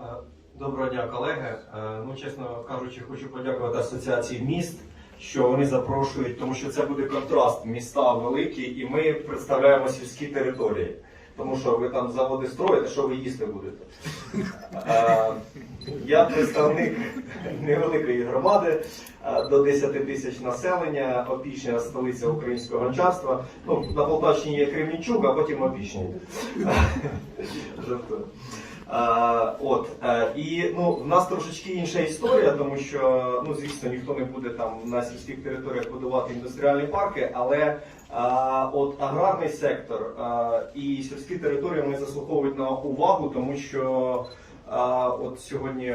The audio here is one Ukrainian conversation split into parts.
Е, Доброго дня, колеги. Е, Ну, чесно кажучи, хочу подякувати Асоціації міст, що вони запрошують, тому що це буде контраст. Міста великі, і ми представляємо сільські території. Тому що ви там заводи строїте, що ви їсти будете. Е, Я представник невеликої громади до 10 тисяч населення, Опішня столиця українського гончарства. Ну, на Полтавщині є Кремінчук, а потім Опішня. Е, от е, і ну в нас трошечки інша історія, тому що ну звісно ніхто не буде там на сільських територіях будувати індустріальні парки, але е, от аграрний сектор і сільські території вони заслуговують на увагу, тому що от сьогодні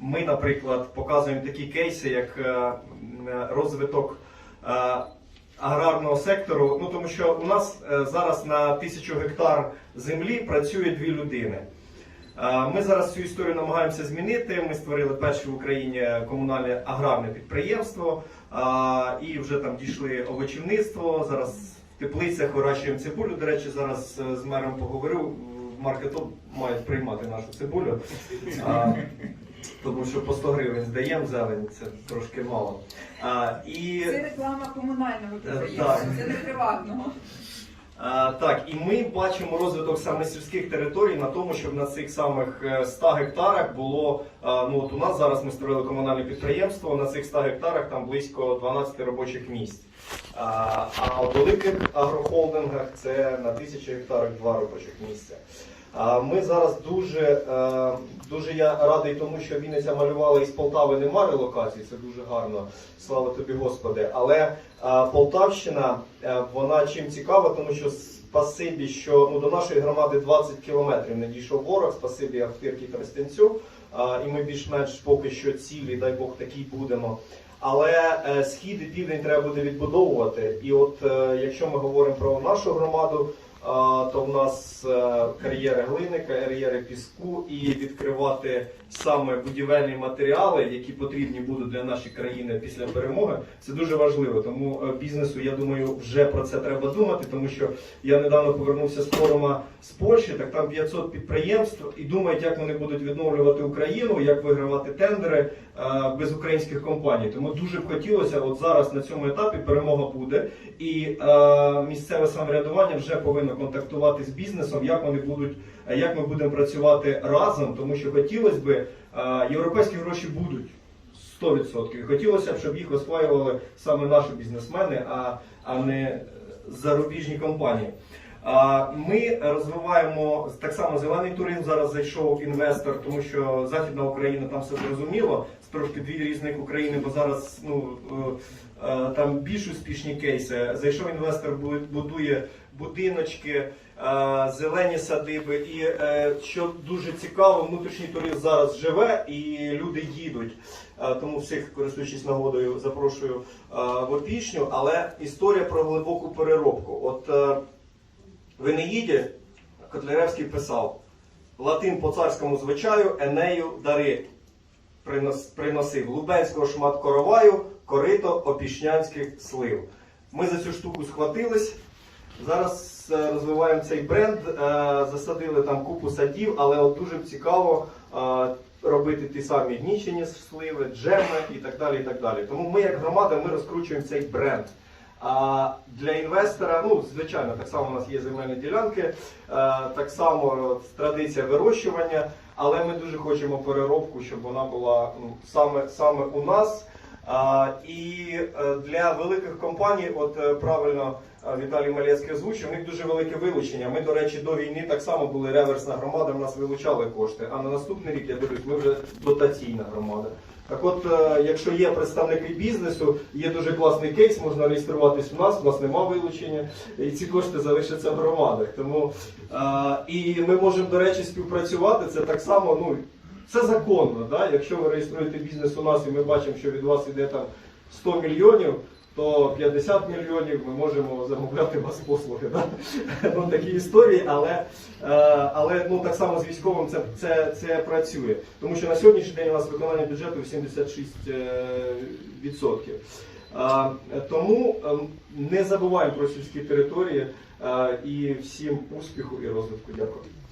ми, наприклад, показуємо такі кейси, як розвиток. аграрного сектору, ну тому що у нас зараз на тисячу гектар землі працює дві людини. Е, Ми зараз цю історію намагаємося змінити. Ми створили перше в Україні комунальне аграрне підприємство е, і вже там дійшли овочівництво. Зараз в теплицях вирощуємо цибулю. До речі, зараз е, з мером поговорив. В маркетоп мають приймати нашу цибулю. Е, Тому що по 100 гривень здаємо зелень, це трошки мало. А, і Це реклама комунального підприємства, це не приватного. Так, і ми бачимо розвиток саме сільських територій на тому, щоб на цих самих е, 100 гектарах було. Ну от у нас зараз ми створили комунальне підприємство. На цих 100 гектарах там близько 12 робочих місць. А, в великих агрохолдингах це на тисячі гектарах два робочих місця. Ми зараз дуже, е, дуже я радий тому, що Вінниця малювала із Полтави нема релокації, це дуже гарно. Слава тобі, Господи. Але е, Полтавщина, е, вона чим цікава, тому що спасибі, що ну, до нашої громади 20 кілометрів не дійшов ворог, спасибі Ахтирки Тростянцю. Е, І ми більш-менш поки що цілі, дай Бог, такі будемо. Але схід і південь треба буде відбудовувати. І от якщо ми говоримо про нашу громаду, то в нас е, кар'єри глини, кар'єри піску і відкривати саме будівельні матеріали, які потрібні будуть для нашої країни після перемоги. Це дуже важливо. Тому е, бізнесу, я думаю, вже про це треба думати, тому що я недавно повернувся з форума з Польщі, так там 500 підприємств і думають, як вони будуть відновлювати Україну, як вигравати тендери е, без українських компаній. Тому дуже б хотілося, от зараз на цьому етапі перемога буде, і місцеве самоврядування вже повинно контактувати з бізнесом, як вони будуть, е, як ми будемо працювати разом, тому що хотілося б, е, європейські гроші будуть. 100%. Хотілося б, щоб їх осваювали саме наші бізнесмени, а, а не зарубіжні компанії. Ми розвиваємо так само зелений туризм. Зараз зайшов інвестор, тому що Західна Україна там все зрозуміло. Трошки дві різних України, бо зараз ну е, е, там більш успішні кейси. Зайшов інвестор, бу- будує будиночки, е, зелені садиби. І що дуже цікаво, внутрішній туризм зараз живе і люди їдуть. Тому всіх, користуючись нагодою, запрошую в опішню. Але історія про глибоку переробку. От е, в Енеїді Котляревський писав: Латин по царському звичаю, Енею дари приносив Лубенського шмат короваю, корито опішнянських слив. Ми за цю штуку схватились. Зараз е, розвиваємо цей бренд, е, засадили там купу садів, але от дуже цікаво е, робити ті самі гнічені сливи, джеми і так далі. і так далі. Тому ми, як громада, ми розкручуємо цей бренд. А для інвестора, ну звичайно, так само у нас є земельні ділянки, е, так само традиція вирощування, але ми дуже хочемо переробку, щоб вона була ну, саме, саме у нас. І е, для великих компаній, от е, правильно Віталій Малецький озвучив, у них дуже велике вилучення. Ми, до речі, до війни так само були реверсна громада, в нас вилучали кошти. А на наступний рік, я дивлюсь, ми вже дотаційна громада. Так от, е, якщо є представники бізнесу, є дуже класний кейс, можна реєструватись у нас, у нас нема вилучення, і ці кошти залишаться в громадах. Тому е, і ми можемо, до речі, співпрацювати. Це так само, ну це законно. Да? Якщо ви реєструєте бізнес у нас і ми бачимо, що від вас іде там 100 мільйонів, то 50 мільйонів ми можемо замовляти вас послуги. Да? Ну, такі історії, але, е, але ну, так само з військовим це, це, це працює. Тому що на сьогоднішній день у нас виконання бюджету 86%. е. Е, Тому е, не забуваємо про сільські території і всім успіху і розвитку. Дякую.